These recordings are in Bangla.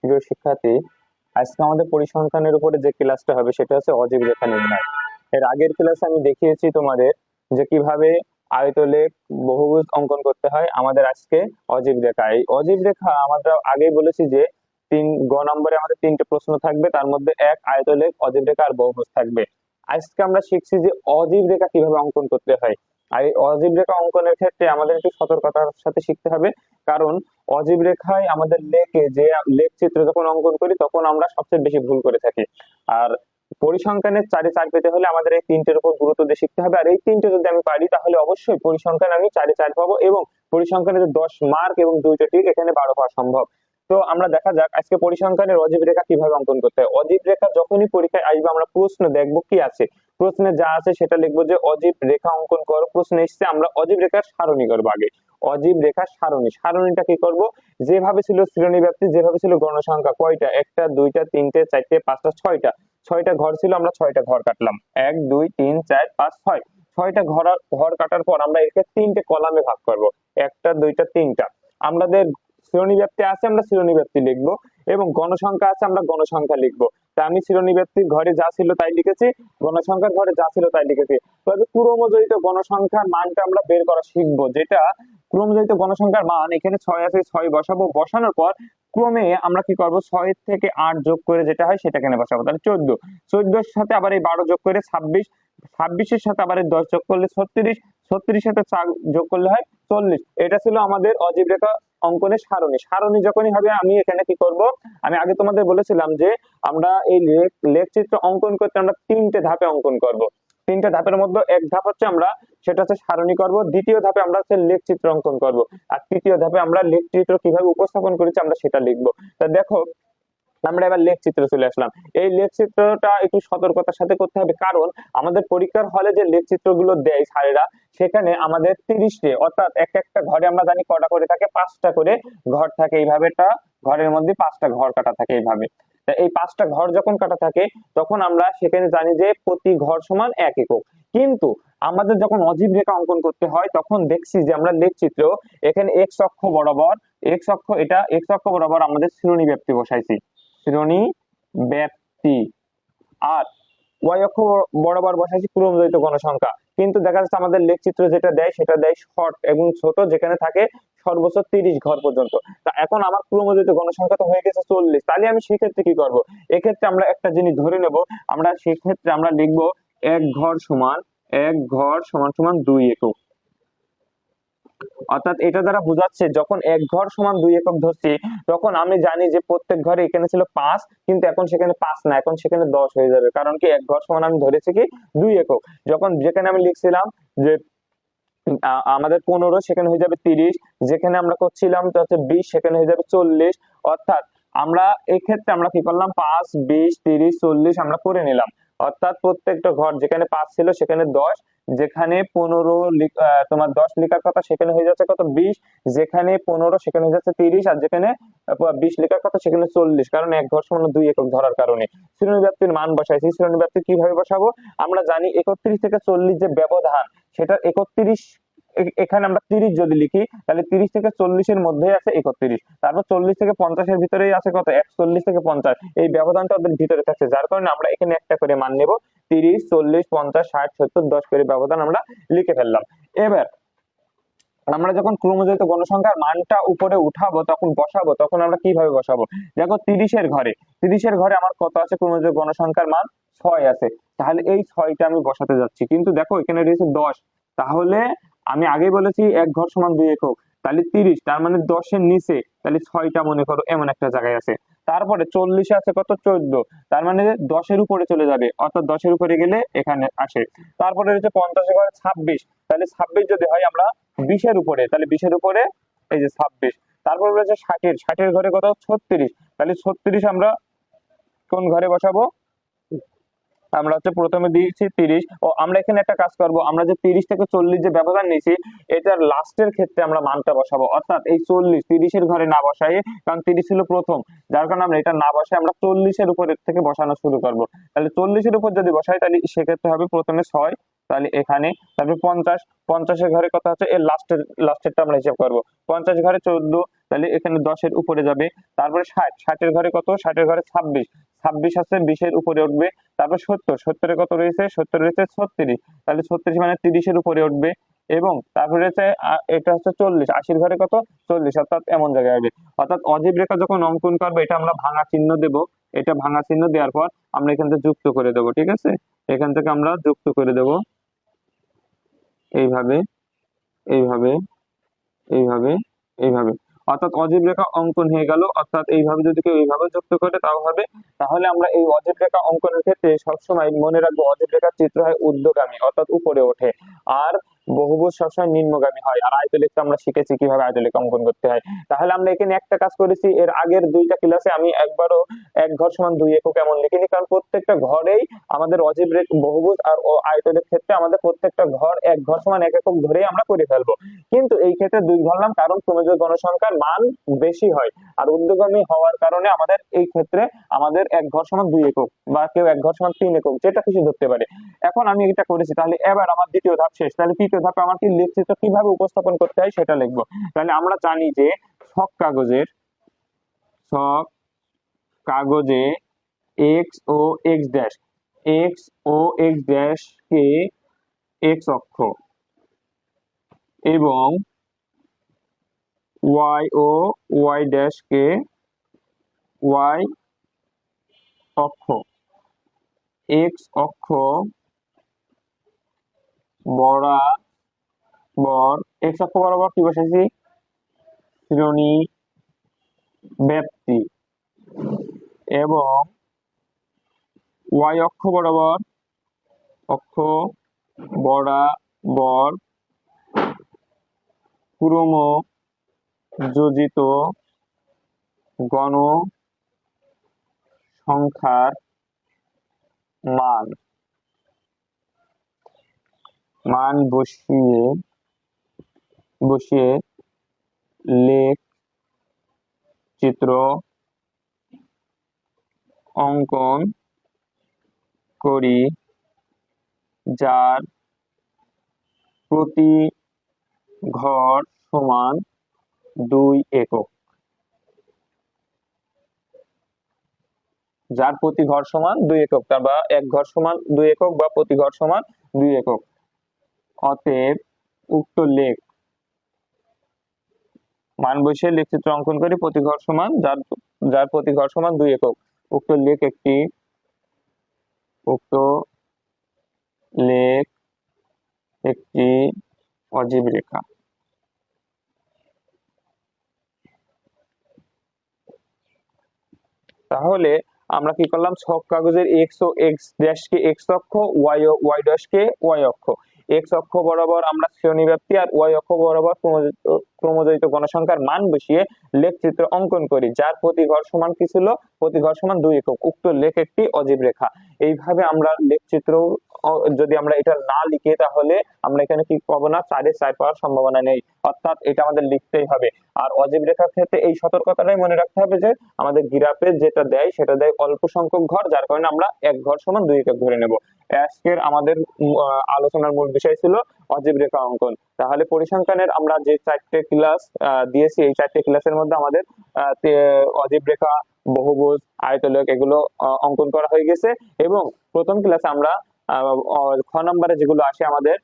প্রিয় শিক্ষার্থী, আজকে আমাদের পরিসংখ্যানের উপরে যে ক্লাসটা হবে সেটা হচ্ছে অজীব রেখা নির্ণয়। এর আগের ক্লাসে আমি দেখিয়েছি তোমাদের যে কীভাবে বহুভুজ অঙ্কন করতে হয় আমাদের আজকে অজীব রেখা। এই অজীব রেখা আমরা আগেই বলেছি যে তিন, গ নম্বরে আমাদের তিনটে প্রশ্ন থাকবে, তার মধ্যে এক আয়তলেখ অজীব রেখা আর বহুভুজ থাকবে। আজকে আমরা শিখছি যে অজীব রেখা কীভাবে অঙ্কন করতে হয়। আর এই অজীব রেখা অঙ্কনের ক্ষেত্রে আমাদের একটু সতর্কতার সাথে শিখতে হবে। কারণ অজীব রেখায় আমাদের লেকে যে লেখ চিত্র যখন অঙ্কন করি, তখন আমরা সবচেয়ে বেশি ভুল করে থাকি। আর পরিসংখ্যানের চারে চার পেতে হলে আমাদের এই তিনটের উপর গুরুত্ব দিয়ে শিখতে হবে। আর এই তিনটে যদি আমি পারি, তাহলে অবশ্যই পরিসংখ্যান আমি চারে চার পাবো এবং পরিসংখ্যানে যে দশ মার্ক এবং দুইটা টিক এখানে বারো পাওয়া সম্ভব। তো আমরা দেখা যাক আজকে পরিসংখ্যানের অজীব রেখা কীভাবে অঙ্কন করতে হয়। অজীব রেখা যখনই পরীক্ষায় আসবে, আমরা প্রশ্ন দেখব কি আছে। প্রশ্নে যা আছে সেটা লিখব যে, অজীব রেখা অঙ্কন করো, প্রশ্ন এসছে আমরা অজীব রেখার সারণী করব আগে। অজীব রেখার সারণী। সারণীটা কি করব? যেভাবে ছিল শ্রেণি ব্যাপ্তি, যেভাবে ছিল গণসংখ্যা, কয়টা? একটা, দুইটা, তিনটে, চারটে, পাঁচটা, ছয়টা। ছয়টা ঘর ছিল, আমরা ছয়টা ঘর কাটলাম। এক, দুই, তিন, চার, পাঁচ, ছয়। ছয়টা ঘর ঘর কাটার পর আমরা একে তিনটে কলামে ভাগ করব। একটা, দুইটা, তিনটা। আমাদের শ্রেণি ব্যাপ্তি আছে, আমরা শ্রেণি ব্যাপ্তি লিখব এবং গণসংখ্যা আছে, আমরা গণসংখ্যা লিখব। তা আমি শ্রেণি ব্যাপ্তির ঘরে যা ছিল তাই লিখেছি, গণসংখ্যার ঘরে যা ছিল তাই লিখেছি। তবে ক্রমজয়িত গণসংখ্যার মানটা আমরা বের করা শিখব, যেটা ক্রমজয়িত গণসংখ্যার মান, এখানে ছয় আছে, ছয় বসাবো। বসানোর পর ক্রমে আমরা কি করব, ছয় থেকে আট যোগ করে যেটা হয় সেটা এখানে বসাবো। তাহলে চোদ্দ। চোদ্দোর সাথে আবার এই বারো যোগ করে ছাব্বিশ। ছাব্বিশের সাথে আবার দশ যোগ করলে ছত্রিশ। ছত্রিশের সাথে চার যোগ করলে হয় চল্লিশ। এটা ছিল আমাদের অজীব রেখা অঙ্কনের সারণী। সারণী যখনই হবে, আমি এখানে কি করব? আমি আগে তোমাদের বলেছিলাম যে আমরা এই লেখ লেখ চিত্র অঙ্কন করতে আমরা তিনটে ধাপে অঙ্কন করব। তিনটে ধাপের মধ্যে এক ধাপ হচ্ছে আমরা সেটা হচ্ছে সারণী করব, দ্বিতীয় ধাপে আমরা হচ্ছে লেখ চিত্র অঙ্কন করব। আর তৃতীয় ধাপে আমরা লেখ চিত্র কীভাবে উপস্থাপন করেছি আমরা সেটা লিখব। তা দেখো আমরা এবার লেখ চিত্র চলে আসলাম। এই লেখ চিত্রটা একটু সতর্কতার সাথে করতে হবে। কারণ আমাদের পরীক্ষার হলে যে লেখ চিত্রগুলো দেয় স্যারেরা, সেখানে আমাদের তিরিশটে অর্থাৎ এক একটা ঘরে আমরা জানি কটা করে থাকে? পাঁচটা করে ঘর থাকে এইভাবে। ঘরের মধ্যে পাঁচটা ঘর কাটা থাকে এইভাবে। এই পাঁচটা ঘর যখন কাটা থাকে, তখন আমরা সেখানে জানি যে প্রতি ঘর সমান এক একক। কিন্তু আমাদের যখন অজীব রেখা অঙ্কন করতে হয়, তখন দেখছি যে আমরা লেখ চিত্র, এখানে এক্স অক্ষ বরাবর এক্স অক্ষ এটা এক্স অক্ষ বরাবর আমাদের শ্রেণি ব্যাপ্তি বসাইছি। শ্রেণি ব্যাপ্তি আর ওয়াই অক্ষ বরাবর বসাইছি ক্রমজয়িত গণসংখ্যা। কিন্তু দেখা যাচ্ছে আমাদের লেখ চিত্র যেটা দেয়, সেটা দেয় শর্ট এবং ছোট, যেখানে থাকে সর্বোচ্চ তিরিশ ঘর পর্যন্ত। তা এখন আমার ক্রমজয়িত গণসংখ্যা তো হয়ে গেছে চল্লিশ। তাহলে আমি সেক্ষেত্রে কি করব? এক্ষেত্রে আমরা একটা জিনিস ধরে নেব। আমরা সেক্ষেত্রে আমরা লিখব এক ঘর সমান, এক ঘর সমান সমান দুই একক। অর্থাৎ এটা দ্বারা বোঝাচ্ছে যখন এক ঘর সমান দুই একক ধরছি, তখন আমি জানি যে প্রত্যেক ঘরে এখানে ছিল পাঁচ, কিন্তু এখন সেখানে পাঁচ না, এখন সেখানে দশ হয়ে যাবে। কারণ কি এক ঘর সমান আমি ধরেছি কি দুই একক। যখন যেখানে আমি লিখছিলাম যে আমাদের পনেরো, সেখানে হয়ে যাবে তিরিশ, যেখানে আমরা করছিলাম তো হচ্ছে বিশ, সেখানে হয়ে যাবে চল্লিশ। অর্থাৎ আমরা এক্ষেত্রে আমরা কি করলাম? পাঁচ, বিশ, তিরিশ, চল্লিশ আমরা করে নিলাম। অর্থাৎ প্রত্যেকটা ঘর যেখানে পাঁচ ছিল সেখানে দশ যেখানে পনেরো তোমার দশ লেখার কথা সেখানে হয়ে যাচ্ছে কত? বিশ। যেখানে পনেরো সেখানে হয়ে যাচ্ছে তিরিশ। আর যেখানে বিশ লেখার কথা সেখানে চল্লিশ। কারণ এক ঘর সমান দুই একক ধরার কারণে। শ্রেণি ব্যাপ্তির মান বসাইছি। শ্রেণি ব্যাপ্তি কীভাবে বসাবো? আমরা জানি একত্রিশ থেকে চল্লিশ যে ব্যবধান, সেটা একত্রিশ এখানে আমরা তিরিশ যদি লিখি, তাহলে তিরিশ থেকে চল্লিশের মধ্যেই আছে একত্রিশ। তারপর চল্লিশ থেকে পঞ্চাশের ভিতরেই আছে কত? একচল্লিশ থেকে পঞ্চাশ। এই ব্যবধানটা ওদের ভিতরে থাকছে। যার কারণে আমরা এখানে একটা করে মান নেব। তিরিশ, চল্লিশ, পঞ্চাশ, ষাট, সত্তর, দশ করে ব্যবধান আমরা লিখে ফেললাম। এবার আমরা যখন ক্রমজয়িত গণসংখ্যার মানটা উপরে উঠাবো, তখন বসাবো, তখন আমরা কীভাবে বসাবো? দেখো তিরিশের ঘরে তিরিশের ঘরে আমার কত আছে ক্রমজয়িত গণসংখ্যার মান? ছয় আছে। তাহলে এই ছয়টা আমি বসাতে যাচ্ছি। কিন্তু দেখো এখানে রয়েছে দশ। তাহলে আমি আগেই বলেছি এক ঘর সমান দুই একক। তাহলে তিরিশ, তার মানে দশের নিচে, তাহলে ছয়টা মনে করো এমন একটা জায়গায় আছে। তারপরে চল্লিশে আছে কত? চোদ্দ। তার মানে দশের উপরে চলে যাবে, অর্থাৎ দশের উপরে গেলে এখানে আসে। তারপরে রয়েছে পঞ্চাশে ঘরে ছাব্বিশ। তাহলে ছাব্বিশ যদি হয় আমরা বিশের উপরে, তাহলে বিশের উপরে এই যে ছাব্বিশ। তারপরে রয়েছে ষাটের ষাটের ঘরে কত? ছত্রিশ। তাহলে ছত্রিশ আমরা কোন ঘরে বসাবো? আমরা হচ্ছে প্রথমে দিয়েছি তিরিশ। ও, আমরা এখানে একটা কাজ করব, আমরা যে তিরিশ থেকে চল্লিশ যে ব্যবধান নিয়েছি, এটার লাস্টের ক্ষেত্রে আমরা মানটা বসাবো। অর্থাৎ এই চল্লিশ, তিরিশের ঘরে না বসাই, কারণ তিরিশ ছিল প্রথম। যার কারণে আমরা এটা না বসাই, আমরা চল্লিশের উপরের থেকে বসানো শুরু করব। তাহলে চল্লিশের উপর যদি বসাই, তাহলে সেক্ষেত্রে হবে প্রথমে ছয়, তাহলে এখানে, তারপরে পঞ্চাশ। পঞ্চাশের ঘরে কত হচ্ছে, এর লাস্টের, লাস্টেরটা আমরা হিসাব করব। পঞ্চাশ ঘরে চোদ্দ তাহলে এখানে দশের উপরে যাবে। তারপরে ষাট, ষাটের ঘরে কত? ষাটের ঘরে ছাব্বিশ। ছাব্বিশ আছে, বিশের উপরে উঠবে। তারপর সত্তর, সত্তরে কত রয়েছে? সত্তর রয়েছে ছত্রিশ। তাহলে ছত্রিশ মানে তিরিশের উপরে উঠবে। এবং তারপরে হচ্ছে এটা হচ্ছে চল্লিশ। আশির ঘরে কত? চল্লিশ। অর্থাৎ এমন জায়গায় আসবে। অর্থাৎ অজীব রেখা যখন অঙ্কন করবে, এটা আমরা ভাঙা চিহ্ন দেব। এটা ভাঙা চিহ্ন দেওয়ার পর আমরা এখান থেকে যুক্ত করে দেবো, ঠিক আছে? এখান থেকে আমরা যুক্ত করে দেব। এইভাবে এইভাবে এইভাবে এইভাবে। অর্থাৎ অজীব রেখা অঙ্কন হয়ে গেল। অর্থাৎ এইভাবে যদি কেউ এইভাবে যুক্ত করে, তাও হবে। তাহলে আমরা এই অজীব রেখা অঙ্কনের ক্ষেত্রে সবসময় মনে রাখব, অজীব রেখার চিত্র হয় ঊর্ধ্বগামী অর্থাৎ উপরে ওঠে। আর বহুভুজ সবসময় নিম্নগামী হয়। আর আয়তলেখটা আমরা শিখেছি কীভাবে আয়তলেখ অঙ্কন করতে হয়। তাহলে আমরা এখানে একটা কাজ করেছি। এর আগের দুইটা ক্লাসে আমি একবারও এক ঘর সমান দুই একক এমন লিখিনি। কারণ প্রত্যেকটা ঘরেই আমাদের অজীব বহুভুজ আর ও আয়তলেখ ক্ষেত্রে আমাদের প্রত্যেকটা ঘর এক ঘর সমান এক একক ধরেই আমরা করে ফেলব। কিন্তু এই ক্ষেত্রে দুই ধরলাম কারণ ক্রমজ গণসংখ্যার মান বেশি হয়। আর ঊর্ধ্বগামী হওয়ার কারণে আমাদের এই ক্ষেত্রে আমাদের এক ঘর সমান দুই একক বা কেউ এক ঘর সমান তিন একক, যেটা খুশি ধরতে পারে। এখন আমি এটা করেছি। তাহলে এবার আমার দ্বিতীয় ধাপ শেষ। তাহলে তৃতীয় ধাপে আমার কি লেখচিত্র কীভাবে উপস্থাপন করতে হয় সেটা লিখব। তাহলে আমরা জানি যে ছক কাগজের ছক কাগজে এক্স ও এক্স ড্যাশ এক্স ও এক্স ড্যাশ কে এক্স অক্ষ এবং ওয়াই ও ওয়াই ড্যাশ কে ওয়াই অক্ষ। এক্স অক্ষ বরাবর এক্স অক্ষ বরাবর কি বসেছি শ্রেণি ব্যাপ্তি এবং ওয়াই অক্ষ বরাবর অক্ষ বরাবর ক্রম যোজিত গণ সংখ্যার মান। মান বসিয়ে বসিয়ে লেখ, চিত্র, অঙ্কন করি, যার প্রতি ঘর সমান দুই একক। যার প্রতি ঘর সমান দুই একক বা এক ঘর সমান দুই একক বা প্রতি ঘর সমান দুই একক। অতএব উক্ত লেখ মান বসিয়ে লেখচিত্র অঙ্কন করি, প্রতি ঘর সমান যার যার প্রতি ঘর সমান দুই একক। উক্ত লেখ একটি, উক্ত লেখ একটি অজীব রেখা। তাহলে আমরা কি করলাম? ছক কাগজের এক্স ও এক্স ড্যাশ কে এক্স অক্ষ ওয়াই ও ওয়াই ড্যাশ কে ওয়াই অক্ষ। এক্স অক্ষ বরাবর আমরা শ্রেণি ব্যাপ্তি আর ওয়াই অক্ষ বরাবর ক্রমজ- ক্রমজয়িত গণসংখ্যার মান বসিয়ে লেখ চিত্র অঙ্কন করি, যার প্রতি ঘর সমান কি ছিল? প্রতি ঘর সমান দুই একক, উক্ত লেখ একটি অজীব রেখা। এইভাবে আমরা লেখচিত্র যদি আমরা এটা না লিখে তাহলে আমরা এখানে কি পাবো না? চারে চার পাওয়ার সম্ভাবনা নেই। অর্থাৎ এটা আমাদের লিখতেই হবে। আর অজীব রেখার ক্ষেত্রে এই সতর্কতাটাই মনে রাখতে হবে যে, আমাদের গ্রাফে যেটা দেয় সেটা দেয় অল্প সংখ্যক ঘর, যার কারণে আমরা এক ঘর সমান দুই একক ধরে নেব। আজকের আমাদের আলোচনার মূল বিষয় ছিল অজীব রেখা অঙ্কন। তাহলে পরিসংখ্যানের আমরা যে চারটে ক্লাস দিয়েছি, এই চারটে ক্লাসের মধ্যে আমাদের অজীব রেখা, বহুভুজ আয়তলক এগুলো অঙ্কন করা হয়ে গেছে। এবং প্রথম ক্লাসে আমরা খ নম্বরে যেগুলো আসে আমাদের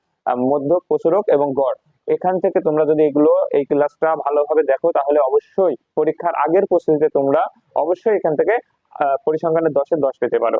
মধ্যক প্রচুরক এবং গড়। এখান থেকে তোমরা যদি এগুলো, এই ক্লাসটা ভালোভাবে দেখো, তাহলে অবশ্যই পরীক্ষার আগের প্রস্তুতিতে তোমরা অবশ্যই এখান থেকে পরিসংখ্যানের দশে দশ পেতে পারো।